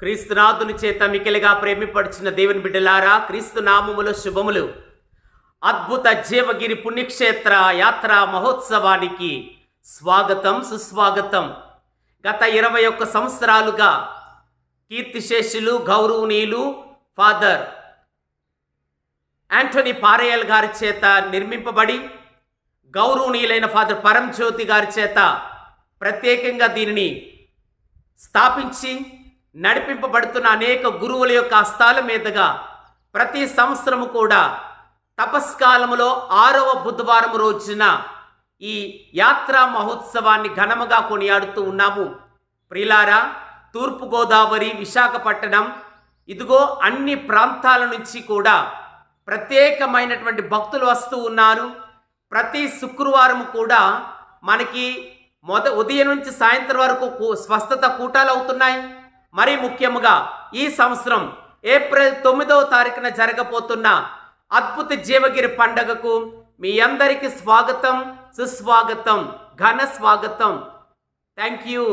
క్రీస్తునాథుని చేత మికిలిగా ప్రేమిపడిచిన దేవుని బిడ్డలారా క్రీస్తు నామములు శుభములు. అద్భుత జీవగిరి పుణ్యక్షేత్ర యాత్ర మహోత్సవానికి స్వాగతం సుస్వాగతం. గత ఇరవై ఒక్క సంవత్సరాలుగా కీర్తిశేషులు గౌరవనీయులు ఫాదర్ యాంటోనీ పారేయల్ గారి చేత నిర్మింపబడి గౌరవనీయులైన ఫాదర్ పరంజ్యోతి గారి చేత ప్రత్యేకంగా దీనిని స్థాపించి నడిపింపబడుతున్న అనేక గురువుల యొక్క హస్తాల మీదుగా ప్రతి సంవత్సరము కూడా తపస్కాలములో ఆరవ బుధవారం రోజున ఈ యాత్రా మహోత్సవాన్ని ఘనముగా కొనియాడుతూ ఉన్నాము. ప్రిలారా తూర్పుగోదావరి విశాఖపట్నం ఇదిగో అన్ని ప్రాంతాల నుంచి కూడా ప్రత్యేకమైనటువంటి భక్తులు వస్తూ ఉన్నారు. ప్రతి శుక్రవారం కూడా మనకి మొద ఉదయం నుంచి సాయంత్రం వరకు కూ- స్వస్థత కూటాలు అవుతున్నాయి. మరి ముఖ్యముగా ఈ సంవత్సరం ఏప్రిల్ తొమ్మిదవ తారీఖున జరగబోతున్న అద్భుత జీవగిరి పండగకు మీ అందరికీ స్వాగతం సుస్వాగతం ఘన స్వాగతం. Thank you